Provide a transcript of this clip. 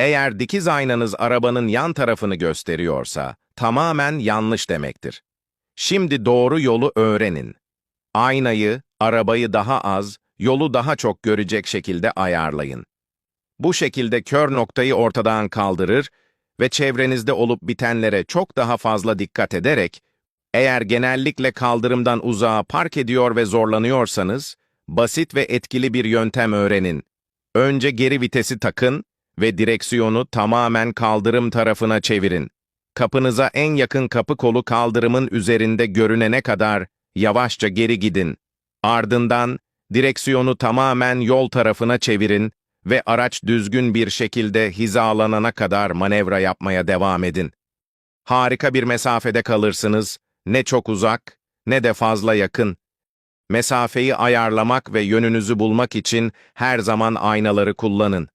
Eğer dikiz aynanız arabanın yan tarafını gösteriyorsa, tamamen yanlış demektir. Şimdi doğru yolu öğrenin. Aynayı, arabayı daha az, yolu daha çok görecek şekilde ayarlayın. Bu şekilde kör noktayı ortadan kaldırır ve çevrenizde olup bitenlere çok daha fazla dikkat ederek, eğer genellikle kaldırımdan uzağa park ediyor ve zorlanıyorsanız, basit ve etkili bir yöntem öğrenin. Önce geri vitesi takın ve direksiyonu tamamen kaldırım tarafına çevirin. Kapınıza en yakın kapı kolu kaldırımın üzerinde görünene kadar yavaşça geri gidin. Ardından direksiyonu tamamen yol tarafına çevirin ve araç düzgün bir şekilde hizalanana kadar manevra yapmaya devam edin. Harika bir mesafede kalırsınız, ne çok uzak, ne de fazla yakın. Mesafeyi ayarlamak ve yönünüzü bulmak için her zaman aynaları kullanın.